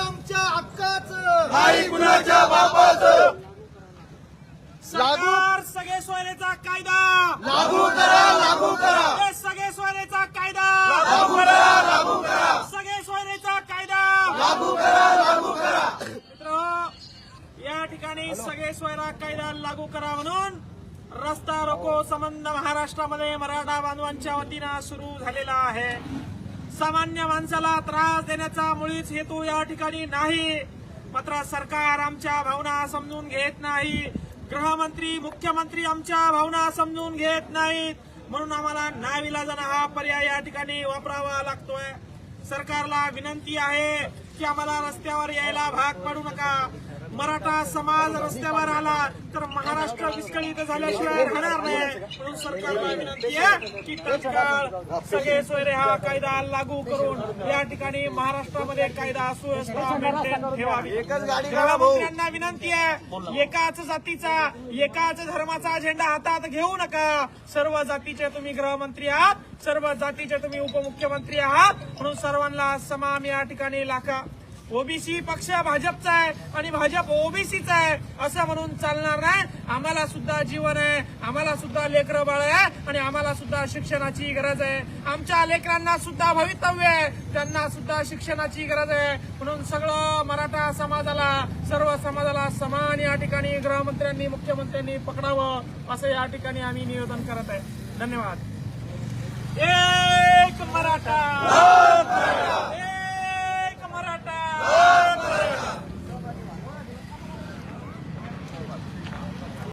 आमच्या हक्काचं. नाही कुणाच्या बापाचं? लागू सगळे सोयरेचा कायदा. लागू करा लागू करा. सगळे सोयरेचा कायदा. लागू करा लागू करा. सगळे सोयरेचा कायदा. लागू करा लागू करा. मित्र या ठिकाणी सगळे सोयरा कायदा लागू करा म्हणून रस्ता रोको संबंध महाराष्ट्रामध्ये मराठा बांधवांच्या वतीनं सुरू झालेला आहे. सामान्य माणसाला त्रास देण्याचा मुळीच हेतू या ठिकाणी नाही. मात्र सरकार आमच्या भावना समजून घेत नाही. गृहमंत्री मुख्यमंत्री आमच्या भावना समजून घेत नाहीत. म्हणून आम्हाला नाविलाजाना हा पर्याय या ठिकाणी वापरावा लागतोय. सरकारला विनंती आहे की आम्हाला रस्त्यावर यायला भाग पडू नका. मराठा समाज रस्त्यावर आला तर महाराष्ट्र विस्कळीत झाल्याशिवाय राहणार नाही. म्हणून सरकारला विनंती आहे की तत्काळ सगळे सोयरे हा कायदा लागू करून या ठिकाणी महाराष्ट्रामध्ये कायदा सुव्यवस्था मेंटेन ठेवावी. गृहमंत्र्यांना विनंती आहे एकाच जातीचा एकाच धर्माचा झेंडा हातात घेऊ नका. सर्व जातीचे तुम्ही गृहमंत्री आहात सर्व जातीचे तुम्ही उपमुख्यमंत्री आहात. म्हणून सर्वांना समान या ठिकाणी लाखा ओबीसी पक्ष भाजपचा आहे आणि भाजप ओबीसीचा आहे असं म्हणून चालणार नाही. आम्हाला सुद्धा जीवन आहे आम्हाला सुद्धा लेकरं बाळ आहे आणि आम्हाला सुद्धा शिक्षणाची गरज आहे. आमच्या लेकरांना सुद्धा भवितव्य आहे त्यांना सुद्धा शिक्षणाची गरज आहे. म्हणून सगळं मराठा समाजाला सर्व समाजाला समान या ठिकाणी गृहमंत्र्यांनी मुख्यमंत्र्यांनी पकडावं असं या ठिकाणी आम्ही निवेदन करत आहे. धन्यवाद. एक मराठा!